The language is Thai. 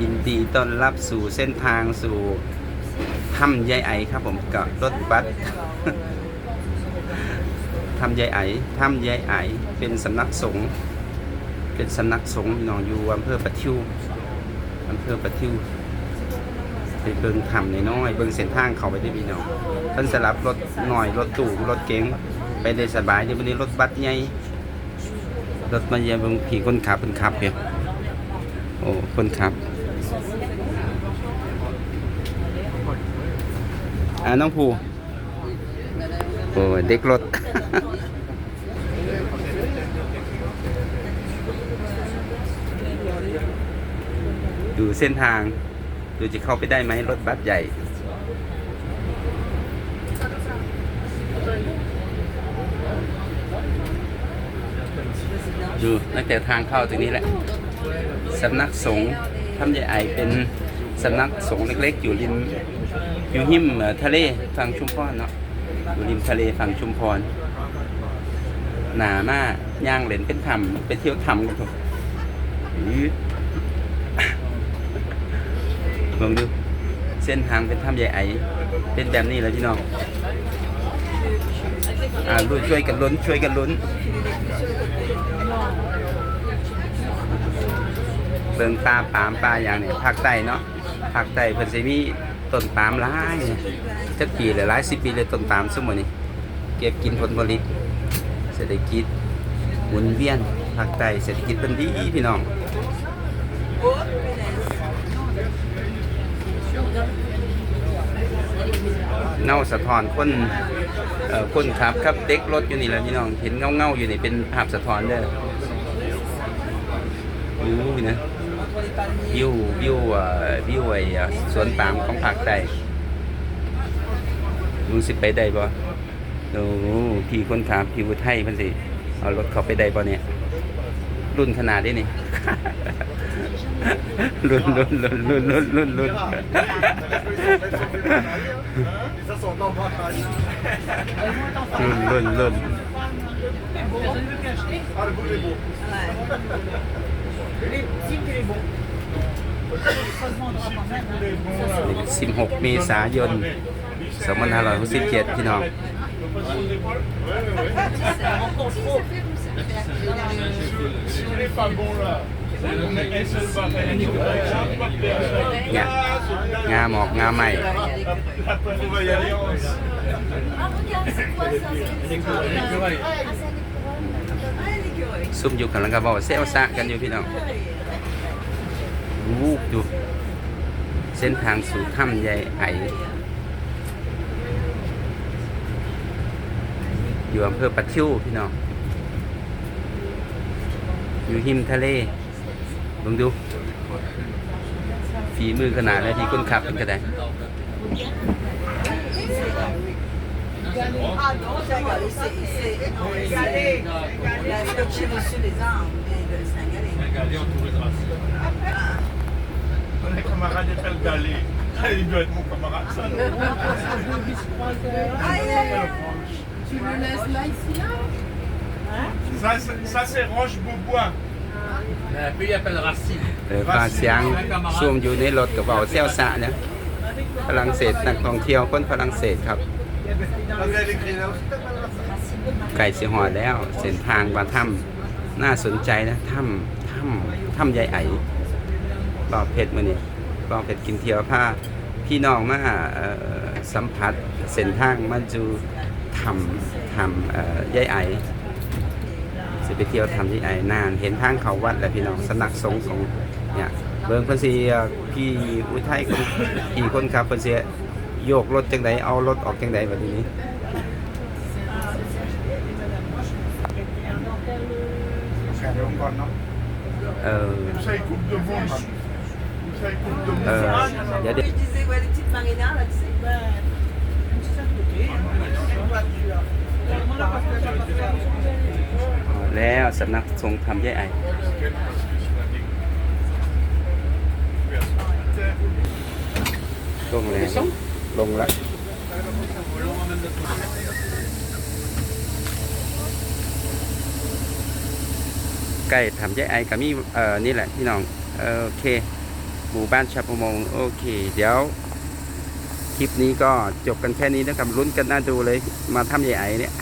ยินดีต้อนรับสู่เส้นทางสู่ถ้ำยายไอครับผมกับรถบัสถ้ำยายไอถ้ำยายไอเป็นสำนักสงฆ์เป็นสำนักสงฆ์พี่น้องยูอำเภอปะทิวอำเภอปะทิวไปเบิ่งถ้ำน้อยเบิ่งเส้นทางเขาไปได้พี่น้องเพิ่นสลับรถหน่อยรถตู้รถเก๋งไปได้สบายเดี๋ยววันนี้รถบัสใหญ่รถมาเยี่ยมเบิ่งผีคนขับเป็นขับเพียโอ้คนขับ อ่าน้องภูโอ้เด็กรถ ดูเส้นทาง ดูจะเข้าไปได้ไหมรถบัสใหญ่ดูตั้งแต่ทางเข้าตรงนี้แหละสำนักสงฆ์ถ้ำใหญ่ไอเป็นสำนักสงฆ์เล็กๆ อยู่ริม อยู่หิมทะเลฝั่งชุมพรเนาะอยู่ริมทะเลฝั่งชุมพร หนามากย่างเหรนเป็นถ้ำเป็นเที่ยวถ้ำกันทุกลองดู เส้นทางเป็นถ้ำใหญ่ไอเป็นแบบนี้เลยพี่น้องอ่าช่วยกันลุ้นช่วยกันลุ้นเบิ่งปลาปามปลาอย่างเนี้ภาคใต้เนาะภาคใต้เพิ่นสิมี ต้นปาล์มหลายจักปีเลยหลายสิบปีเลยต้นปามสมัยนี้เก็บกินผลผลิตเศรษฐกิจหมุนเวียนภาคใต้เศรษฐกิจเป็นดีพี่น้องเงาสะท้อนคนคนขับครับเด็กรถอยู่นี่แหละพี่น้องเห็นเงาเงาอยู่นี่เป็นภาพสะท้อนเด้อวิวนะ วิววิวเอ่อวิวไอ้เอ่อสวนปาล์มของภาคใต้ลุงสิไปได้บ่โอ้พี่คนถามพี่อุทัยเพิ่นสิเอารถเขาไปได้บ่เนี่ย รุ่นขนาดนี้นี่รุ่นรุ่นรุ่นรุ่นรุ่นรุ่นรุ่น Ça s'entend pas, pareil. รุ่นรุ่นรุ่น 16 เมษายน 2567 พี่น้อง เนี่ยงาหมอกงาใหม่ ซุ่มอยู่กันแล้วก็บอกเซลซ่ากันอยู่พี่น้อง วูบดูเส้นทางสู่ถ้ำใหญ่ไอ อยู่อำเภอปะทิวพี่น้อง อยู่หิมทะเลลองดู ฝีมือขนาดแล้วที่คนขับเป็นกระได kamakain ng Taldali. Ay, enjoy mo kamakasan. Tu le laisses là, ici, là Ça, c'est- ça c'est Roche Beaubois. พี่จะเป็นรัสซีเออฟังเสียงซูมอยู่ในรถกัะเบาเซี่ยวซะนะฝรั่งเศสนักท่องเที่ยวคนฝรั่งเศสครับ Vous avez écrit là aussi ไก่สิหอดแล้ว เส้นทางมาถ้ำน่าสนใจนะถ้ำถ้ำถ้ำยายไอรอบเพชรมือนี่ รอบเพชรกินเที่ยวผ้าพี่น้องมาเอ่อสัมผัสเส้นทางมันจูถ้ำถ้ำเอ่อใหญ่ไอสิไปเที่ยวถ้ำใหญ่ไอนาน เห็นทางเขาวัดแล้วพี่น้องสำนักสงฆ์ของเนี่ยเบิ่งเพิ่นสิเอ่อพี่อุทัยคนพี่คนขับเพิ่นสิโยกรถจังไดเอารถออกจังไดแบบนี้ C'est un long non เออ Où ça, il coupe de monde Où ça, il coupe de monde เอ อเดี๋ยวเดี๋ยว Je disais, ouais, les petites marinas, là, tu sais. แล้วสำนักสงฆ์ทำยายไอลงแล้ว ลงแล้วใกล้ทำยายไอกับมีเอ่อนี่แหละพี่น้องเออโอเค หมู่บ้านชาวประมงโอเค เดี๋ยว คลิปนี้ก็จบกันแค่นี้นะครับลุ้นกันน่าดูเลยมาถ้ำใหญ่ๆเนี่ย